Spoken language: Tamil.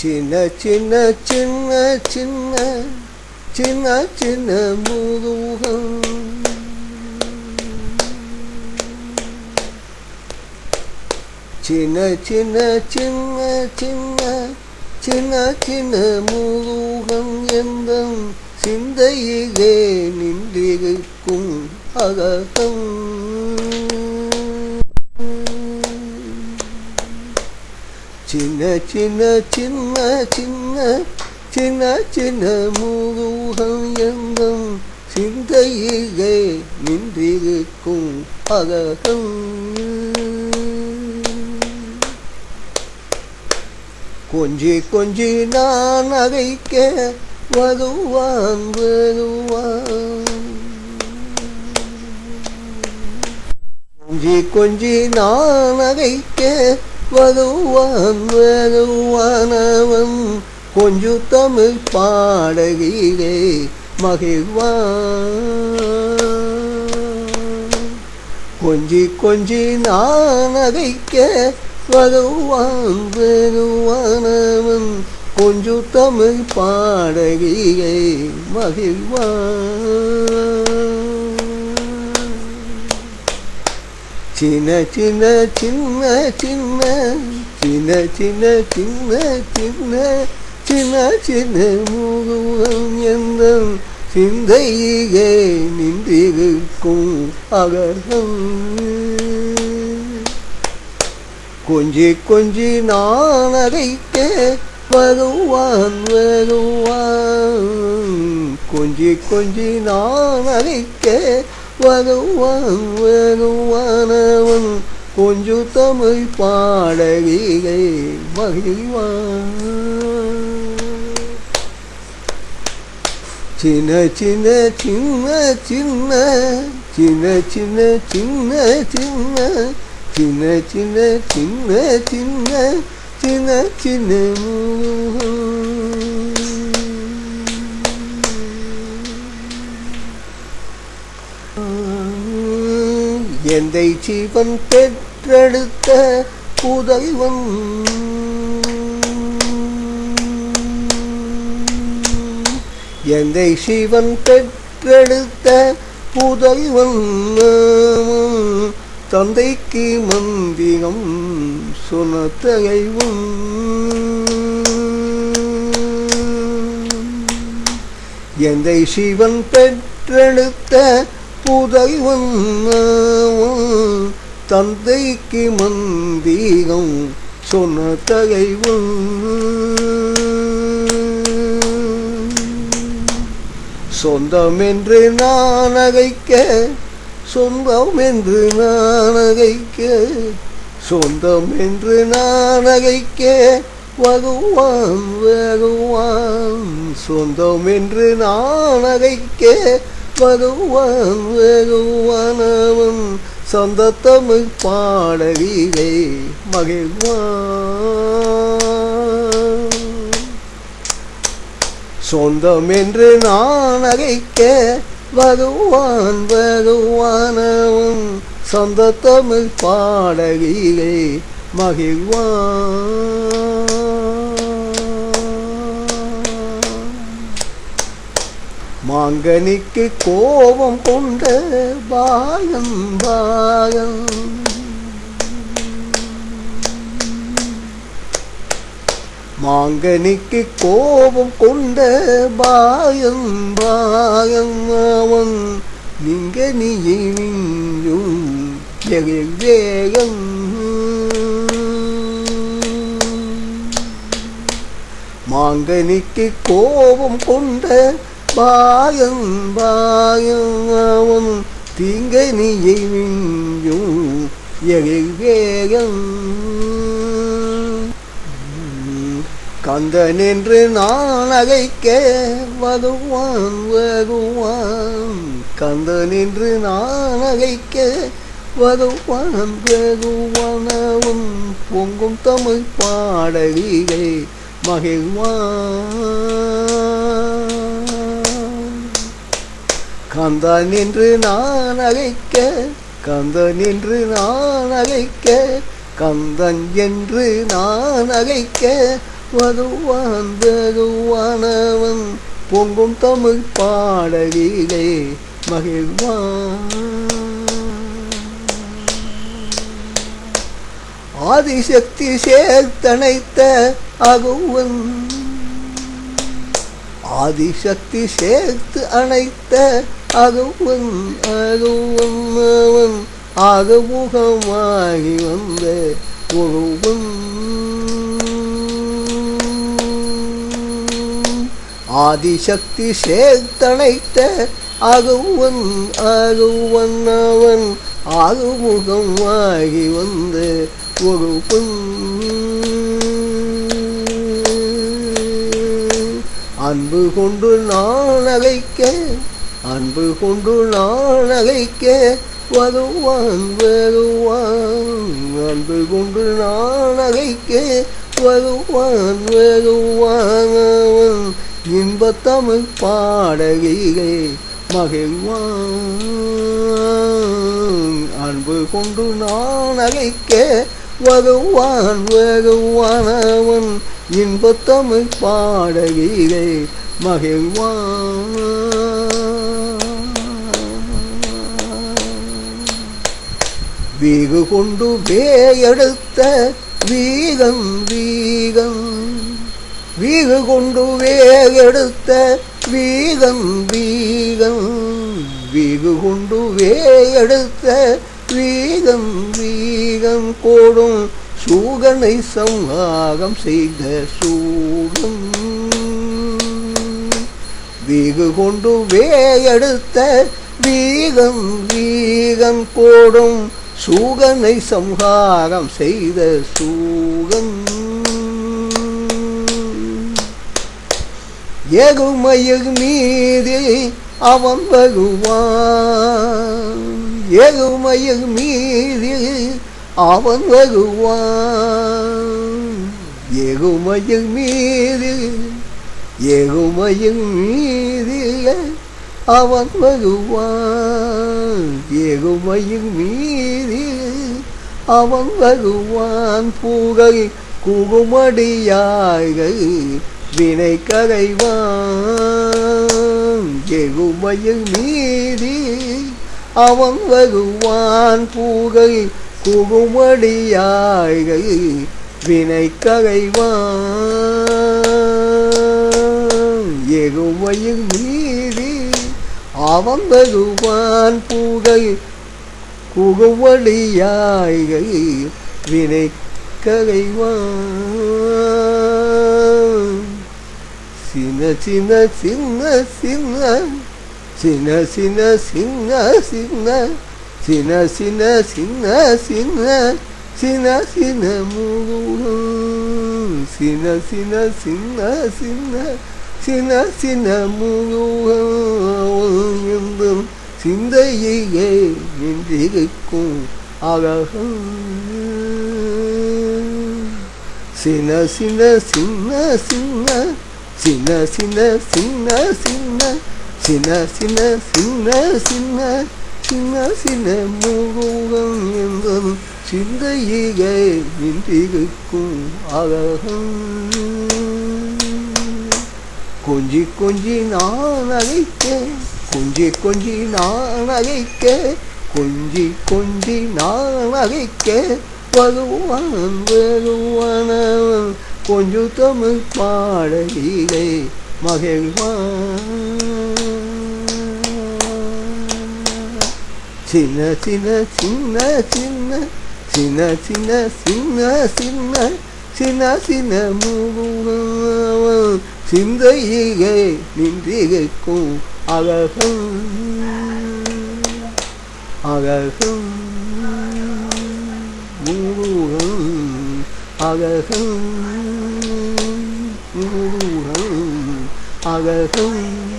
சின்ன சின்ன சின்ன சின்ன சின்ன சின்ன முதுகம் சின்ன சின்ன சின்ன சின்ன சின்ன சின்ன முதுகம் எந்த சிந்தையிலே நின்றிருக்கும் அககம். சின்ன சின்ன சின்ன சின்ன சின்ன சின்ன முருகம் எங்கும் சிந்தையிலே நின்றிருக்கும் அழகம் கொஞ்சி கொஞ்சி நான் அழைக்க வருவான் வருவான். கொஞ்சி கொஞ்சி நான் அழைக்க வருவான் வருவான் அவன் கொஞ்சு தமிழ் பாடகிலே மகிழ்வான். கொஞ்சி கொஞ்சி நான் அதைக்க வருவான் வருவானவன். கொஞ்சு தமிழ் பாடகிலே மகிழ்வான். சின்ன சின்ன சின்ன சின்ன சின்ன சின்ன சின்ன சின்ன சின்ன சின்ன முகம் எந்த சிந்தையே நின்றிருக்கும் அகரம். கொஞ்சி கொஞ்சி நான் அதைக்க வருவான் வருவான். கொஞ்சி கொஞ்சி நான் அதைக்க வருவான் வருவானவன் கொஞ்சு தமிழ் பாடகியை மகிழ்வான் சின்ன சின்ன சின்ன சின்ன சின்ன சின்ன சின்ன சின்ன சின்ன சின்ன சின்ன சின்ன சின்ன சின்ன எந்தை ஜீவன் பெற்றெடுத்த புதல்வன் எந்தை சிவன் பெற்றெடுத்த புதைவன் தந்தைக்கு மந்திரம் சொன்ன தகைவும் எந்தை சிவன் பெற்றெடுத்த புதல்வன் தந்தைக்கு மந்தீகம் சொன்ன தகைவன் சொந்தம் என்று நான் அகைக்க சொந்தம் என்று நான் அகைக்க சொந்தம் என்று நான் அகைக்க வகுவான் வருவான் சொந்தம் என்று நான் அகைக்க வருவான் வருவான் சொந்த தமிழ் பாடகிலே மகிழ்வான். சொந்தம் என்று நான் அகைக்க வருவான் வருவானவன் சொந்த தமிழ் பாடகிலே மகிழ்வான். மாங்கனிக்கு கோபம் கொண்ட பாயம் பாயம் மாங்கனிக்கு கோபம் கொண்ட பாயம் பாயம் அவன் நீங்க நீயை மிஞ்சும் வேகம். மாங்கனிக்கு கோபம் கொண்ட பாயம் பாயம் அவன் தீங்க நீயை விஞ்சும் எழில் வேகம் கந்தன் என்று நான் அகைக்க வருவான் வருவான் கந்தன் என்று நான் அகைக்க வருவான் வருவானவன் பொங்கும் தமிழ் பாடலிகை மகிழ்வான். கந்தான் என்று நான் அழைக்க கந்தன் என்று நான் அழைக்க கந்தன் என்று நான் அழைக்க வருவான் பொங்கும் தமிழ் பாடலிலே மகிழ்வான். ஆதிசக்தி சேர்த்தனைத்த அகுவன் ஆதிசக்தி சேர்த்து அணைத்த அதுவும் அதுவும் அவன் ஆகமுகமாகி வந்த ஒருவன். ஆதிசக்தி சேர்த்தனைத்த அகுவன் அகுவன் அவன் ஆகுமுகமாகி வந்த ஒரு பெண் அன்பு கொண்டு நான் அழைக்க அன்பு கொண்டு நான் அழைக்க வருவான் வருவான். அன்பு கொண்டு நான் அழைக்க வருவான் வருவான். இன்பத்தமிழ் பாடகிலே மகிழ்வான். அன்பு கொண்டு நான் அழைக்க வருவான். வருவானவன் இன்பத்தமிழ் பாடகிலே மகிழ்வான். வீகு கொண்டு வேயெடுத்த வீகம் வீகம். வீகு கொண்டு வேயெடுத்த வீகம் வீகம். வீகு கொண்டு வேயெடுத்த வீகம் வீகம். கோடும் சூகனை சம்ஹாகம் செய்த சூகம். வீகு கொண்டு வேயெடுத்த வீகம் வீகம். கோடும் சூகனை சம்ஹாரம் செய்த சூகன். ஏகுமயகு மீது அவன் வருவான். ஏகுமயகு மீது அவன் வருவான். ஏகுமயகு மீது ஏகுமயகு மீது அவன் வருவான் ஏகுமயின் மீது அவன் வருவான். பூகை குகுமடியாய்கள் வினை கரைவான். எகுமையின் மீது அவன் வருவான். பூகை குகுமடியாய்கள் வினை கரைவான். எகுமையின் மீது அவன் வருவான் பூகை குகுவழியாய்கள் வினை கரைவான் சின்ன சின்ன சின்ன சின்ன சின்ன சின்ன சின்ன சின்ன சின்ன சின்ன சின்ன சின்ன சின்ன சின்ன முருகன் சின்ன சின்ன சின்ன சின்ன சின்ன சின்ன முருகன் சிந்தையே நின்றிருக்கும் அழகம் சின்ன சின்ன சின்ன சின்ன சின்ன சின்ன சின்ன சின்ன சின்ன சின்ன சின்ன சின்ன சின்ன சின்ன முருகன் என்பதும் சிந்தையே நின்றிருக்கும் அழகம் கொஞ்சி கொஞ்சி நான் அழைக்க கொஞ்சி கொஞ்சி நான் அழைக்க கொஞ்சி கொஞ்சி நான் அழைக்க வருவான் வருவானவன் கொஞ்சு தமிழ் பாடலிலே மகிழ்வான் சின்ன சின்ன சின்ன சின்ன சின்ன சின்ன சின்ன சின்ன சின்ன சின்ன முருகன் சிந்தையே நின்றிருக்கும் அழகம். அழகம். முருகன் அழகம். முருகன் அழகம்.